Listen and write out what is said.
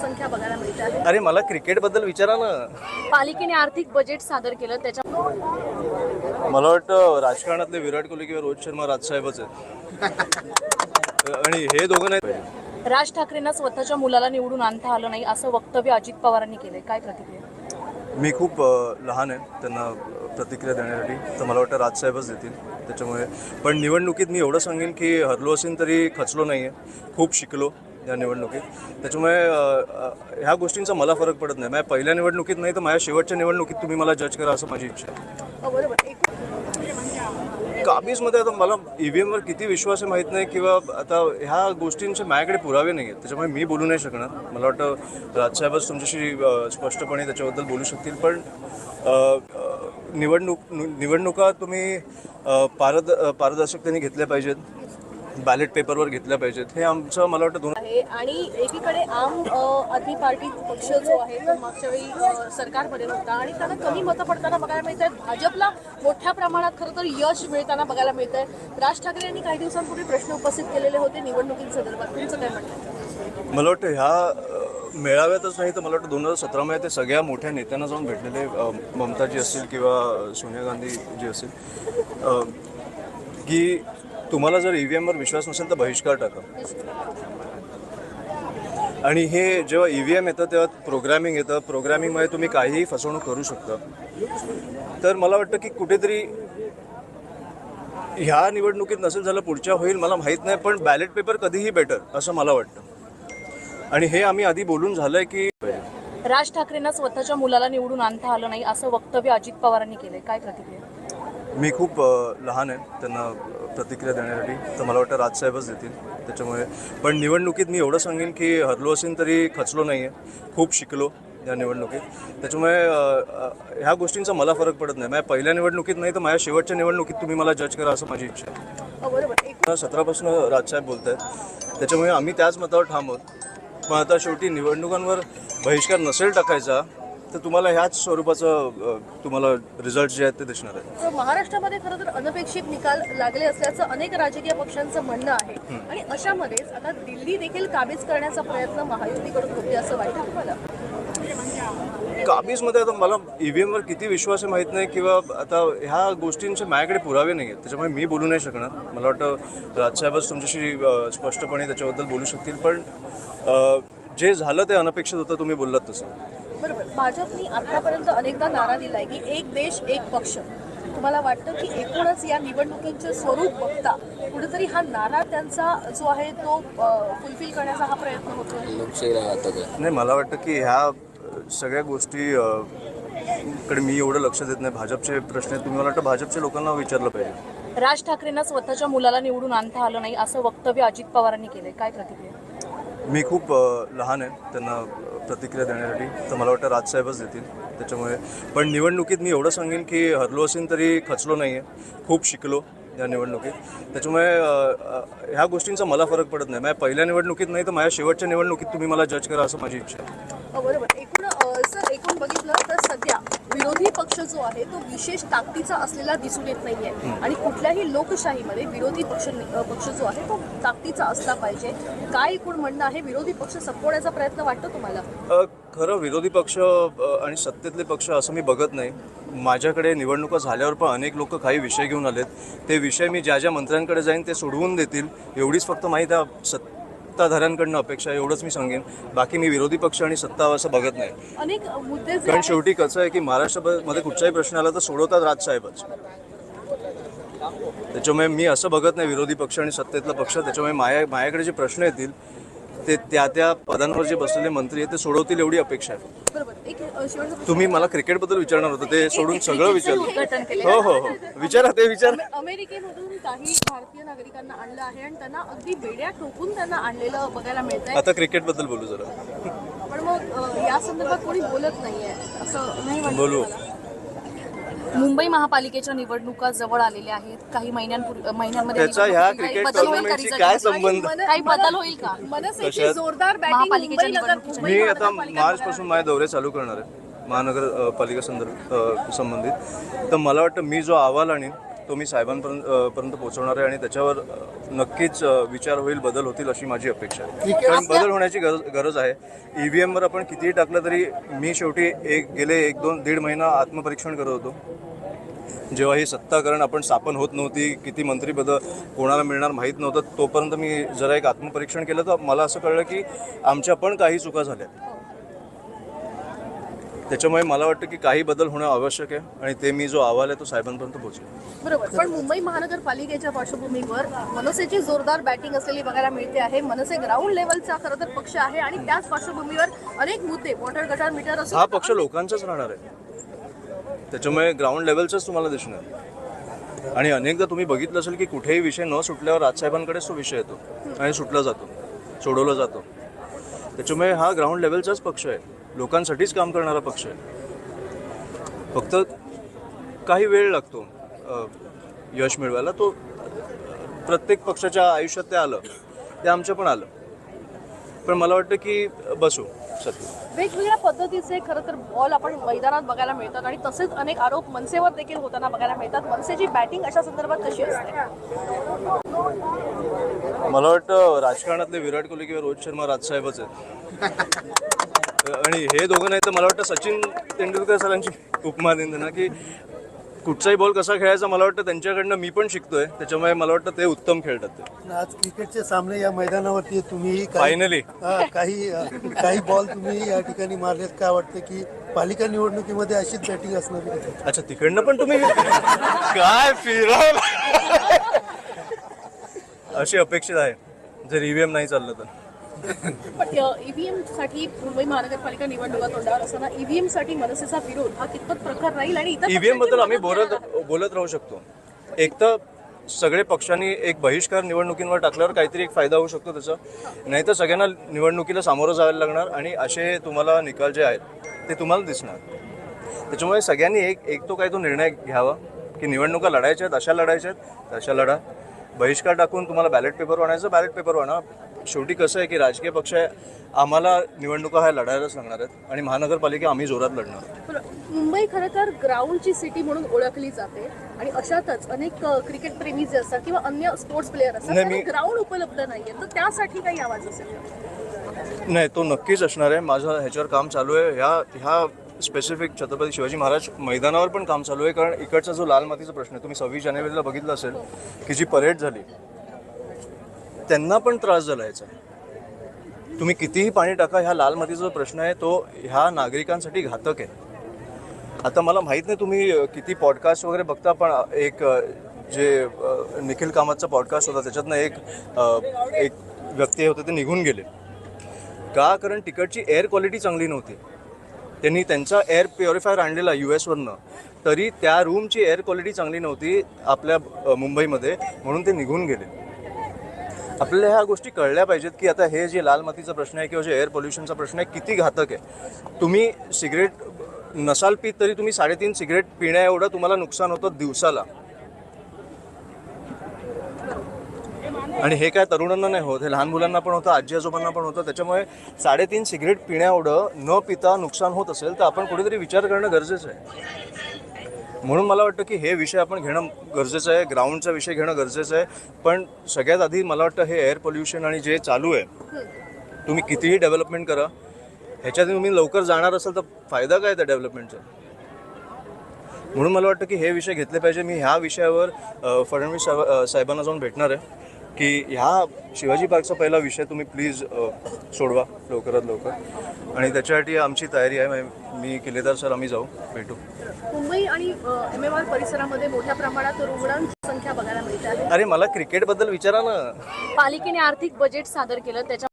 संख्या बघायला मिळते आहे. अरे मला क्रिकेटबद्दल विचारा ना. पालिकेने आर्थिक बजेट सादर केलं त्याच्या मला वाटतं राजकारणातले विराट कोहली किंवा रोहित शर्मा राजसाहेबच आहेत. आणि हे दोघं नाही राज ठाकरेंना स्वतःच्या मुलाला निवडून आणता आलं नाही असं वक्तव्य अजित पवारांनी केलंय. काय प्रतिक्रिया? मी खूप अ, लहान आहे. त्यांना अ, प्रतिक्रिया देण्यासाठी तर मला वाटतं राजसाहेबच देतील त्याच्यामुळे. पण निवडणुकीत मी एवढं सांगेन की हरलो असेल तरी खचलो नाही आहे खूप शिकलो. या निवडणुकीत. त्याच्यामुळे ह्या गोष्टींचा मला फरक पडत नाही. माझ्या पहिल्या निवडणुकीत नाही तर माझ्या शेवटच्या निवडणुकीत तुम्ही मला जज करा असं माझी इच्छा आहे. एकूण काबीजमध्ये आता मला ई व्ही एमवर किती विश्वास आहे माहीत नाही किंवा आता ह्या गोष्टींचे माझ्याकडे पुरावे नाही आहेत त्याच्यामुळे मी बोलू नाही शकणार. मला वाटतं राजसाहेबच तुमच्याशी स्पष्टपणे त्याच्याबद्दल बोलू शकतील पण निवडणूक निवडणुका तुम्ही पारद पारदर्शकतेने घेतल्या पाहिजेत. बॅलेट पेपरवर घेतल्या पाहिजेत. हे आमचं मला वाटतं दोन आहे आणि एकीकडे आम आदमी पार्टी पक्ष जो आहे तो मागच्या वेळी सरकारमध्ये होता आणि त्यांना कमी मतं पडताना बघायला मिळत आहेत भाजपला मोठ्या प्रमाणात खरं तर यश मिळताना बघायला मिळत आहे राज ठाकरे यांनी काही दिवसांपूर्वी प्रश्न उपस्थित केलेले होते निवडणुकीसंदर्भात तुमचं काय म्हणणं मला वाटतं ह्या मेळाव्यातच नाही तर मला वाटतं दोन हजार सतरामध्ये ते सगळ्या मोठ्या नेत्यांना जाऊन भेटलेले ममताजी असतील किंवा सोनिया गांधी जी असतील की तुम्हाला जर ई व्ही एमवर विश्वास नसेल तर बहिष्कार टाका. आणि हे जेव्हा ई व्ही एम येतं तेव्हा प्रोग्रॅमिंग येतं. प्रोग्रॅमिंगमध्ये तुम्ही काहीही फसवणूक करू शकता. तर मला वाटतं की कुठेतरी ह्या निवडणुकीत नसेल झालं पुढच्या होईल मला माहीत नाही पण बॅलेट पेपर कधीही बेटर असं मला वाटतं. आणि हे आम्ही आधी बोलून झालंय की राज ठाकरेंना स्वतःच्या मुलाला निवडून आणता आलं नाही असं वक्तव्य अजित पवारांनी केलंय. काय प्रतिक्रिया? मी खूप लहान आहे. त्यांना प्रतिक्रिया देण्यासाठी तर मला वाटतं राजसाहेबच देतील. त्याच्यामुळे. पण निवडणुकीत मी एवढं सांगेन की हरलो असेल तरी खचलो नाही आहे खूप शिकलो या निवडणुकीत. त्याच्यामुळे ह्या गोष्टींचा मला फरक पडत नाही. माझ्या पहिल्या निवडणुकीत नाही तर माझ्या शेवटच्या निवडणुकीत तुम्ही मला जज करा असं माझी इच्छा आहे. एकूण सतरापासून राजसाहेब बोलत आहेत त्याच्यामुळे आम्ही त्याच मतावर ठाम आहोत. पण आता शेवटी निवडणुकांवर बहिष्कार नसेल टाकायचा तर तुम्हाला ह्याच स्वरूपाचं तुम्हाला रिझल्ट जे आहेत ते दिसणार आहेत. तर महाराष्ट्रामध्ये खरं तर अनपेक्षित निकाल लागले असल्याचं अनेक राजकीय पक्षांचं म्हणणं आहे. आणि अशामध्येच आता दिल्ली देखील काबीज करण्याचा प्रयत्न महायुतीकडून होते असं वाटतं तुम्हाला? काबीजमध्ये आता मला ई व्ही एमवर किती विश्वास आहे माहीत नाही किंवा आता ह्या गोष्टींचे माझ्याकडे पुरावे नाही आहेत त्याच्यामुळे मी बोलू नाही शकणार. मला वाटतं राजसाहेबच तुमच्याशी स्पष्टपणे त्याच्याबद्दल बोलू शकतील. पण जे झालं ते अनपेक्षित होतं तुम्ही बोललात तसं. भाजपनी आतापर्यंत अनेकदा नारा दिलाय की एक देश एक पक्ष. तुम्हाला वाटतं की एकूणच या निवडणुकींचे स्वरूप बघता कुठेतरी हा नारा त्यांचा जो आहे तो फुलफिल करण्याचा हा प्रयत्न होतो नाही मला वाटतं की ह्या सगळ्या गोष्टी कडे मी एवढं लक्ष देत नाही. भाजपचे प्रश्न आहेत. तुम्ही मला वाटतं भाजपच्या लोकांना विचारलं पाहिजे. राज ठाकरेंना स्वतःच्या मुलाला निवडून आणता आलं नाही असं वक्तव्य अजित पवारांनी केलंय. काय प्रतिक्रिया? मी खूप लहान आहे. त्यांना प्रतिक्रिया देण्यासाठी. तर मला वाटतं राजसाहेबच देतील त्याच्यामुळे. पण निवडणुकीत मी एवढं सांगेन की हरलो असेल तरी खचलो नाही आहे खूप शिकलो या निवडणुकीत. त्याच्यामुळे ह्या गोष्टींचा मला फरक पडत नाही. माझ्या पहिल्या निवडणुकीत नाही तर माझ्या शेवटच्या निवडणुकीत तुम्ही मला जज करा असं माझी इच्छा आहे अ, बरोबर एकूण अ, सर एकूण बघितलं तर सध्या विरोधी पक्ष जो आहे तो विशेष ताकदीचा असलेला दिसून येत नाहीये. आणि कुठल्याही लोकशाहीमध्ये विरोधी पक्ष पक्ष जो आहे तो ताकदीचा असला पाहिजे. काय एकूण म्हणणं आहे? विरोधी पक्ष संपवण्याचा प्रयत्न वाटतो तुम्हाला? खरं विरोधी पक्ष आणि सत्तेतले पक्ष असं मी बघत नाही. माझ्याकडे निवडणुका झाल्यावर पण अनेक लोक काही विषय घेऊन आलेत. ते विषय मी ज्या ज्या मंत्र्यांकडे जाईन ते सोडवून देतील. एवढीच फक्त माहीत सत् सत्ताधाऱ्यांकडनं अपेक्षा आहे एवढंच मी सांगेन. बाकी मी विरोधी पक्ष आणि सत्ता असं बघत नाही. अनेक मुद्दे जे कारण शेवटी कसं आहे की महाराष्ट्रामध्ये कुठचाही प्रश्न आला तर सोडवतात राजसाहेबच त्याच्यामुळे मी असं बघत नाही विरोधी पक्ष आणि सत्तेतला पक्ष. त्याच्यामुळे माया माझ्याकडे जे प्रश्न येतील ते त्या त्या पदांवर जे बसलेले मंत्री आहेत ते सोडवतील एवढी अपेक्षा आहे. बरोबर एक अ, शेवटचा प्रश्न. तुम्ही मला क्रिकेटबद्दल विचारणार होतं ते सोडून सगळं उद्घाटन विचारलं केलं. हो हो हो विचारा ते विचार अमे- अमेरिकेमधून काही भारतीय नागरिकांना आणलं आहे आणि त्यांना अगदी बेड्या ठोकून त्यांना आणलेलं बघायला मिळत आहे आता क्रिकेटबद्दल बोलू जरा पण मग अ, या संदर्भात कोणी बोलत नाहीये असं नाही वाटत बोलू. तुम्हाला? मुंबई महापालिकेच्या निवडणुका जवळ आलेल्या आहेत. काही महिन्यांपूर्वी महिन्यांमध्ये त्याचा ह्या क्रिकेट बदल होईल का टुर्नामेंटशी काय? संबंध? काही बदल होईल का? मनसेची कशात? जोरदार बॅटिंग महापालिकेच्या मुंबई नगर निवडणुकीच्या मुंबई मी आता महानगरपालिका मार्च पासून माझे दौरे चालू करणार आहे. महानगर अ, पालिका संदर्भ अ, संबंधित. तर मला वाटतं मी जो अहवाल आणीन तो मी साहेबांपर्यंत पर्यंत पोहोचवणार आहे आणि त्याच्यावर नक्कीच विचार होईल बदल होतील अशी माझी अपेक्षा आहे. कारण बदल होण्याची गरज गरज आहे. ई व्ही एमवर आपण कितीही टाकलं तरी मी शेवटी एक गेले एक दोन दीड महिना आत्मपरीक्षण करत होतो. जेव्हा ही सत्ताकरण आपण स्थापन होत नव्हती किती मंत्रीपद कोणाला मिळणार माहीत नव्हतं तोपर्यंत मी जरा एक आत्मपरीक्षण केलं. तर मला असं कळलं की आमच्या पण काही चुका झाल्या त्याच्यामुळे मला वाटतं की काही बदल होणं आवश्यक आहे आणि ते मी जो अहवाल आहे तो साहेबांपर्यंत पोहोचलो. बरोबर. पण मुंबई महानगरपालिकेच्या पार्श्वभूमीवर मनसेची जोरदार बॅटिंग असलेली बघायला मिळते आहे. मनसे ग्राउंड लेवलचा खरं तर पक्ष आहे आणि त्याच पार्श्वभूमीवर अनेक मुद्दे वॉटर गटार मीटर हा पक्ष लोकांचाच राहणार आहे. त्याच्यामुळे ग्राउंड लेवलचाच तुम्हाला दिसणार. आणि अनेकदा तुम्ही बघितलं असेल की कुठेही विषय न सुटल्यावर राजसाहेबांकडेच तो विषय येतो. आणि सुटला जातो सोडवला जातो. त्याच्यामुळे हा ग्राउंड लेवलचाच पक्ष आहे. लोकांसाठीच काम करणारा पक्ष आहे. फक्त काही वेळ लागतो यश मिळवायला. तो प्रत्येक पक्षाच्या आयुष्यात ते आलं ते आमच्या पण आलं. पण मला वाटतं की बसू सत्य. वेगवेगळ्या पद्धतीचे खरं तर बॉल आपण मैदानात बघायला मिळतात आणि तसेच अनेक आरोप मनसेवर देखील होताना बघायला मिळतात. मनसेची बॅटिंग अशा संदर्भात कशी असते? मला वाटतं राजकारणातले विराट कोहली किंवा रोहित शर्मा राजसाहेबच आहेत. आणि हे दोघं नाही तर मला वाटतं सचिन तेंडुलकर सरांची उपमा देईन त्यांना की कुठचाही बॉल कसा खेळायचा मला वाटतं त्यांच्याकडनं मी पण शिकतोय त्याच्यामुळे मला वाटतं ते उत्तम खेळतात ते. आज क्रिकेटचे सामने या मैदानावरती तुम्ही. काही फायनली हा, काही काही बॉल तुम्ही या ठिकाणी मारलेत. काय वाटतं की पालिका निवडणुकीमध्ये अशीच बॅटिंग असणार आहे? अच्छा तिकडनं पण तुम्ही काय फिरव अशी अपेक्षित आहे. जर ईव्हीएम नाही चाललं तर. पण ईव्हीएमसाठी मुंबई महानगरपालिका निवडणुका तोंडावर असताना ईव्हीएमसाठी मनसेचा विरोध हा कितपत प्रकार राहील आणि इतर ईव्हीएमबद्दल आम्ही बोलत बोलत राहू शकतो. एक तर सगळे पक्षांनी एक बहिष्कार निवडणुकींवर टाकल्यावर काहीतरी एक फायदा होऊ शकतो त्याचा. नाही तर सगळ्यांना निवडणुकीला सामोरं जायला लागणार आणि असे तुम्हाला निकाल जे आहेत ते तुम्हाला दिसणार. त्याच्यामुळे सगळ्यांनी एक एक तो काही तो निर्णय घ्यावा की निवडणुका लढायच्या आहेत अशा लढायच्या आहेत तशा लढा. बहिष्कार टाकून तुम्हाला बॅलेट पेपर आणायचं बॅलेट पेपर आणा. शेवटी कसं आहे की राजकीय पक्ष आहे आम्हाला निवडणुका ह्या लढायलाच लागणार आहेत आणि महानगरपालिका आम्ही जोरात लढणार आहोत. मुंबई खरं तर ग्राउंडची सिटी म्हणून ओळखली जाते आणि अशातच अनेक क्रिकेट प्रेमी जे असतात किंवा अन्य स्पोर्ट्स प्लेअर असतात नाही, त्यांना मी- ग्राउंड उपलब्ध नाहीये तर त्यासाठी काही आवाज असेल का? नाही तो नक्कीच असणार आहे माझं ह्याच्यावर काम चालू आहे ह्या ह्या स्पेसिफिक छत्रपती शिवाजी महाराज मैदानावर पण काम चालू आहे कारण इकडचा जो लाल मातीचा प्रश्न आहे तुम्ही सव्वीस जानेवारीला बघितलं असेल की जी परेड झाली त्यांना पण त्रास झाला याचा तुम्ही कितीही पाणी टाका ह्या लाल मातीचा जो प्रश्न आहे तो ह्या नागरिकांसाठी घातक आहे. आता मला माहीत नाही तुम्ही किती पॉडकास्ट वगैरे बघता पण एक जे निखिल कामतचा पॉडकास्ट होता त्याच्यातनं एक एक व्यक्ती होते ते निघून गेले. का? कारण तिकडची एअर क्वालिटी चांगली नव्हती. त्यांनी त्यांचा एअर प्युरिफायर आणलेला यू एसवरनं तरी त्या रूमची एअर क्वालिटी चांगली नव्हती आपल्या मुंबईमध्ये म्हणून ते निघून गेले. आपल्याला ह्या गोष्टी कळल्या पाहिजेत की आता हे जे लाल मातीचा प्रश्न आहे किंवा जे एअर पोल्युशनचा प्रश्न आहे किती घातक आहे? तुम्ही सिगरेट नसाल पीत तरी तुम्ही साडेतीन सिगरेट पिण्या एवढं तुम्हाला नुकसान होतं दिवसाला. आणि हे काय तरुणांना नाही होत हे लहान मुलांना पण होतं आजी आजोबांना पण होतं. त्याच्यामुळे साडेतीन सिगरेट पिण्या एवढं न पिता नुकसान होत असेल तर आपण कुठेतरी विचार करणं गरजेचं आहे. म्हणून मला वाटतं की हे विषय आपण घेणं गरजेचं आहे ग्राउंडचा विषय घेणं गरजेचं आहे. पण सगळ्यात आधी मला वाटतं हे एअर पोल्युशन आणि जे चालू आहे तुम्ही कितीही डेव्हलपमेंट करा ह्याच्यात तुम्ही लवकर जाणार असाल तर फायदा काय त्या डेव्हलपमेंटचा म्हणून मला वाटतं की हे विषय घेतले पाहिजे. मी ह्या विषयावर फडणवीस साहेबांना जाऊन भेटणार आहे. की ह्या शिवाजी पार्कचा पहिला विषय तुम्ही प्लीज सोडवा लवकरात लवकर. आणि त्याच्यासाठी आमची तयारी आहे म्हणजे मी किल्लेदार सर आम्ही जाऊ भेटू. मुंबई आणि एम एम आर परिसरामध्ये मोठ्या प्रमाणात रुग्णांची संख्या बघायला मिळते. अरे मला क्रिकेटबद्दल विचारा ना. पालिकेने आर्थिक बजेट सादर केलं त्याच्या